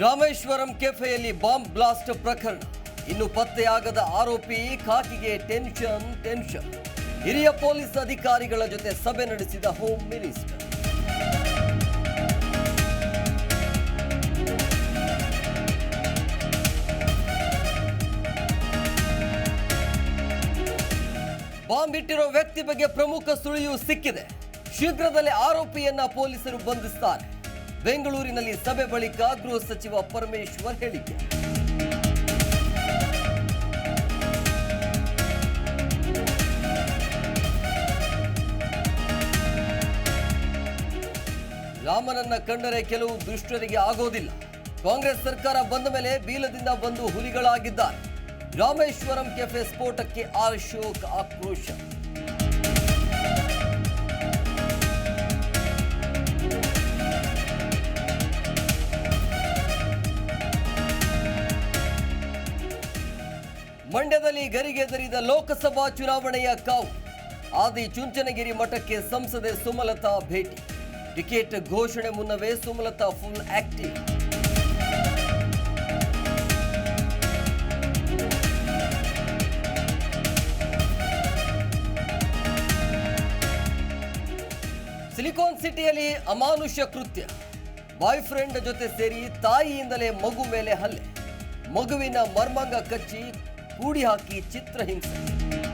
Rameswaram ಕೆಫೆಯಲ್ಲಿ bomb blast ಪ್ರಕರಣ. ಇನ್ನು ಪತ್ತೆಯಾಗದ ಆರೋಪಿ ಖಾಕಿಗೆ ಟೆನ್ಷನ್ ಟೆನ್ಷನ್. ಹಿರಿಯ ಪೊಲೀಸ್ ಅಧಿಕಾರಿಗಳ ಜೊತೆ ಸಭೆ ನಡೆಸಿದ ಹೋಮ್ ಮಿನಿಸ್ಟರ್. ಬಾಂಬ್ ಇಟ್ಟಿರೋ ವ್ಯಕ್ತಿ ಬಗ್ಗೆ ಪ್ರಮುಖ ಸುಳಿಯು ಸಿಕ್ಕಿದೆ. ಶೀಘ್ರದಲ್ಲೇ ಆರೋಪಿಯನ್ನ ಪೊಲೀಸರು ಬಂಧಿಸ್ತಾರೆ. ಬೆಂಗಳೂರಿನಲ್ಲಿ ಸಭೆ ಬಳಿಕ ಗೃಹ ಸಚಿವ ಪರಮೇಶ್ವರ್ ಹೇಳಿಕೆ. ರಾಮನನ್ನ ಕಂಡರೆ ಕೆಲವು ದುಷ್ಟರಿಗೆ ಆಗೋದಿಲ್ಲ. ಕಾಂಗ್ರೆಸ್ ಸರ್ಕಾರ ಬಂದ ಮೇಲೆ ಬೀಲದಿಂದ ಬಂದು ಹುಲಿಗಳಾಗಿದ್ದಾರೆ. ರಾಮೇಶ್ವರಂ ಕೆಫೆ ಸ್ಫೋಟಕ್ಕೆ ಅಶೋಕ್ ಆಕ್ರೋಶ. ಮಂಡ್ಯದಲ್ಲಿ ಗರಿಗೆದರಿದ ಲೋಕಸಭಾ ಚುನಾವಣೆಯ ಕಾವು. ಆದಿ ಚುಂಚನಗಿರಿ ಮಠಕ್ಕೆ ಸಂಸದೆ ಸುಮಲತಾ ಭೇಟಿ. ಟಿಕೆಟ್ ಘೋಷಣೆ ಮುನ್ನವೇ ಸುಮಲತಾ ಫುಲ್ ಆಕ್ಟಿವ್. ಸಿಲಿಕಾನ್ ಸಿಟಿಯಲ್ಲಿ ಅಮಾನುಷ್ಯ ಕೃತ್ಯ. ಬಾಯ್ ಫ್ರೆಂಡ್ ಜೊತೆ ಸೇರಿ ತಾಯಿಯಿಂದಲೇ ಮಗು ಮೇಲೆ ಹಲ್ಲೆ. ಮಗುವಿನ ಮರ್ಮಾಂಗ ಕಚ್ಚಿ बुढ़िया की चित्र हिंसा